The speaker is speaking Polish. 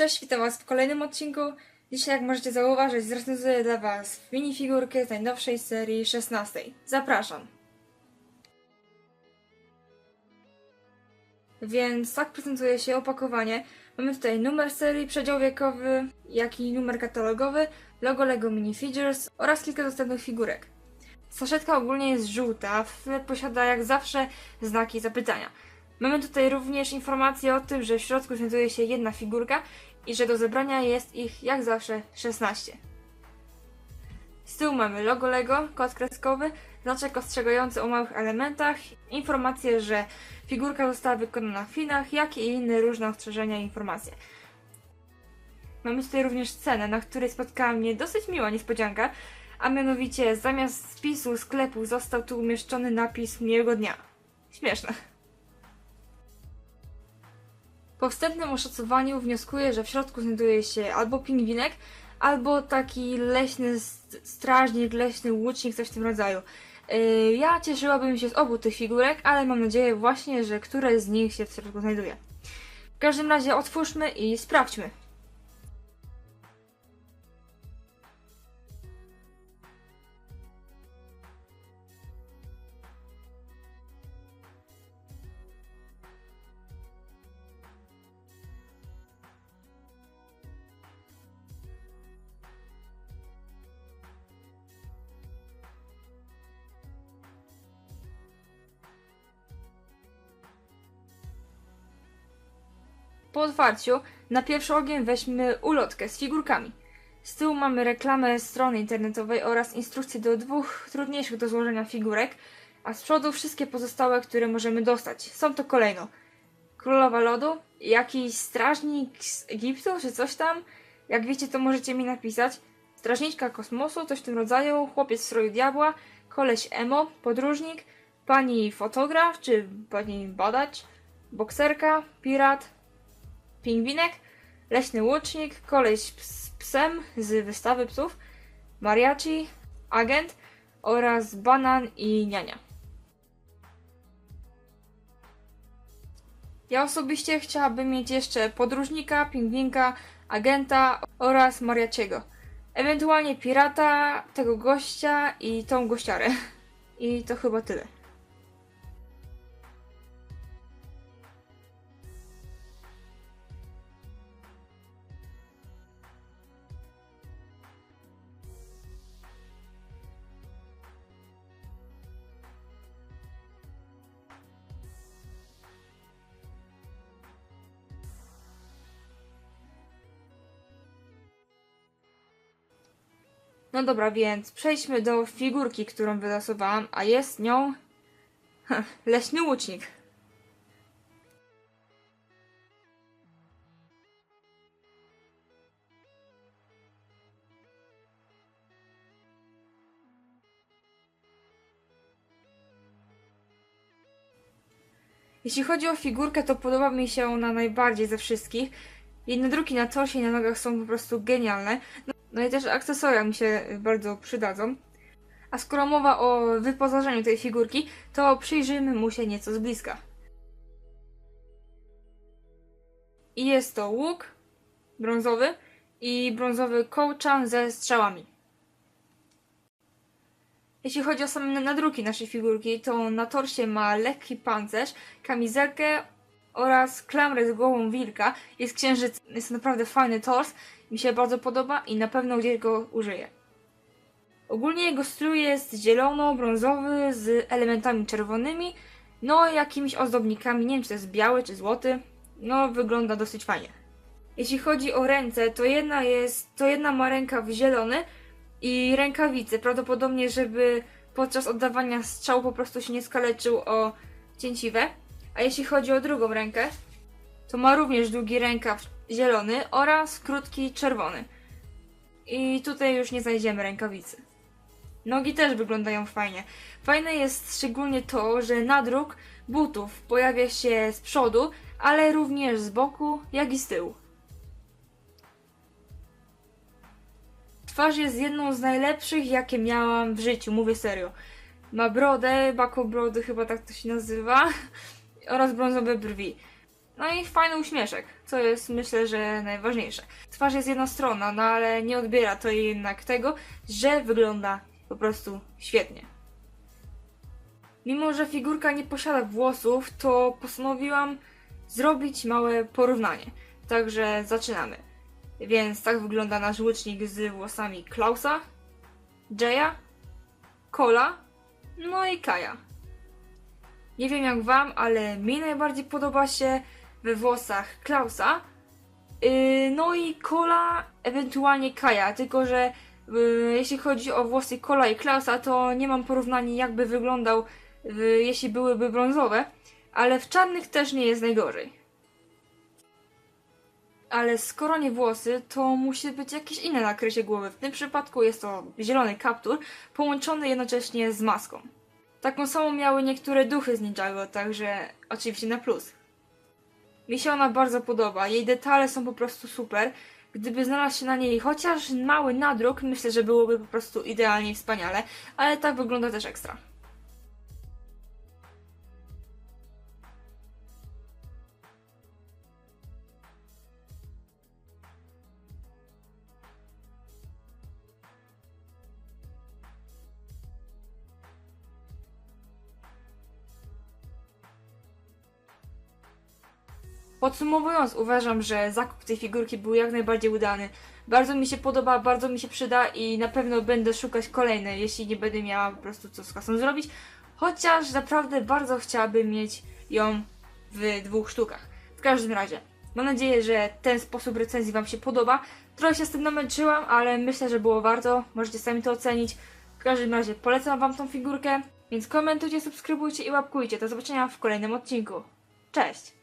Cześć, witam Was w kolejnym odcinku. Dzisiaj, jak możecie zauważyć, zrecenzuję dla Was minifigurkę z najnowszej serii 16. Zapraszam. Więc tak prezentuje się opakowanie. Mamy tutaj numer serii, przedział wiekowy, jak i numer katalogowy, logo LEGO Minifigures oraz kilka dostępnych figurek. Saszetka ogólnie jest żółta, posiada jak zawsze znaki zapytania. Mamy tutaj również informację o tym, że w środku znajduje się jedna figurka i że do zebrania jest ich jak zawsze 16. Z tyłu mamy logo LEGO, kod kreskowy, znaczek ostrzegający o małych elementach, informacje, że figurka została wykonana w Chinach, jak i inne różne ostrzeżenia i informacje. Mamy tutaj również cenę, na której spotkała mnie dosyć miła niespodzianka, a mianowicie zamiast spisu sklepu został tu umieszczony napis miłego dnia. Śmieszne. Po wstępnym oszacowaniu wnioskuję, że w środku znajduje się albo pingwinek, albo taki leśny strażnik, leśny łucznik, coś w tym rodzaju. Yy, Ja cieszyłabym się z obu tych figurek, ale mam nadzieję właśnie, że któraś z nich się w środku znajduje. W każdym razie otwórzmy i sprawdźmy. Po otwarciu na pierwszy ogień weźmy ulotkę z figurkami. Z tyłu mamy reklamę strony internetowej oraz instrukcje do dwóch trudniejszych do złożenia figurek, a z przodu wszystkie pozostałe, które możemy dostać. Są to kolejno Królowa Lodu, jakiś strażnik z Egiptu czy coś tam. Jak wiecie, to możecie mi napisać. Strażniczka kosmosu, coś w tym rodzaju, chłopiec w stroju diabła, koleś emo, podróżnik, pani fotograf czy pani badacz, bokserka, pirat, pingwinek, leśny łucznik, koleś z psem z wystawy psów, mariachi, agent oraz banan i niania. Ja osobiście chciałabym mieć jeszcze podróżnika, pingwinka, agenta oraz mariaciego. Ewentualnie pirata, tego gościa i tą gościarę. I to chyba tyle. No dobra, więc przejdźmy do figurki, którą wylosowałam, a jest nią leśny łucznik. Jeśli chodzi o figurkę, to podoba mi się ona najbardziej ze wszystkich. Jej nadruki na torsie i na nogach są po prostu genialne. No, no i też akcesoria mi się bardzo przydadzą. A skoro mowa o wyposażeniu tej figurki, to przyjrzyjmy mu się nieco z bliska. I jest to łuk brązowy i brązowy kołczan ze strzałami. Jeśli chodzi o same nadruki naszej figurki, to na torsie ma lekki pancerz, kamizelkę oraz klamrę z głową wilka. Jest księżyc, jest naprawdę fajny tors, mi się bardzo podoba i na pewno gdzieś go użyję. Ogólnie jego strój jest zielono-brązowy z elementami czerwonymi, no jakimiś ozdobnikami, nie wiem czy to jest biały czy złoty, no wygląda dosyć fajnie. Jeśli chodzi o ręce, to jedna jest, to jedna ma rękaw zielony i rękawice, prawdopodobnie żeby podczas oddawania strzału po prostu się nie skaleczył o cięciwe. A jeśli chodzi o drugą rękę, to ma również długi rękaw zielony oraz krótki czerwony. I tutaj już nie znajdziemy rękawicy. Nogi też wyglądają fajnie. Fajne jest szczególnie to, że nadruk butów pojawia się z przodu, ale również z boku, jak i z tyłu. Twarz jest jedną z najlepszych, jakie miałam w życiu, mówię serio. Ma brodę, bakobrody, chyba tak to się nazywa, oraz brązowe brwi. No i fajny uśmieszek, co jest myślę, że najważniejsze. Twarz jest jednostronna, no ale nie odbiera to jednak tego, że wygląda po prostu świetnie. Mimo, że figurka nie posiada włosów, to postanowiłam zrobić małe porównanie. Także zaczynamy. Więc tak wygląda nasz łucznik z włosami Klausa, Jaya, Kola, no i Kaja. Nie wiem jak wam, ale mi najbardziej podoba się we włosach Klausa, yy, no i Kola, ewentualnie Kaja, tylko że yy, jeśli chodzi o włosy Kola i Klausa, to nie mam porównania jakby wyglądał, jeśli byłyby brązowe, ale w czarnych też nie jest najgorzej. Ale skoro nie włosy, to musi być jakieś inne nakrycie głowy. W tym przypadku jest to zielony kaptur, połączony jednocześnie z maską. Taką samą miały niektóre duchy z Ninjago, także oczywiście na plus. Mi się ona bardzo podoba, jej detale są po prostu super. Gdyby znalazł się na niej chociaż mały nadruk, myślę, że byłoby po prostu idealnie wspaniale, ale tak wygląda też ekstra. Podsumowując, uważam, że zakup tej figurki był jak najbardziej udany. Bardzo mi się podoba, bardzo mi się przyda i na pewno będę szukać kolejnej, jeśli nie będę miała po prostu co z kasą zrobić. Chociaż naprawdę bardzo chciałabym mieć ją w dwóch sztukach. W każdym razie, mam nadzieję, że ten sposób recenzji Wam się podoba. Trochę się z tym namęczyłam, ale myślę, że było warto. Możecie sami to ocenić. W każdym razie polecam Wam tą figurkę, więc komentujcie, subskrybujcie i łapkujcie. Do zobaczenia w kolejnym odcinku. Cześć!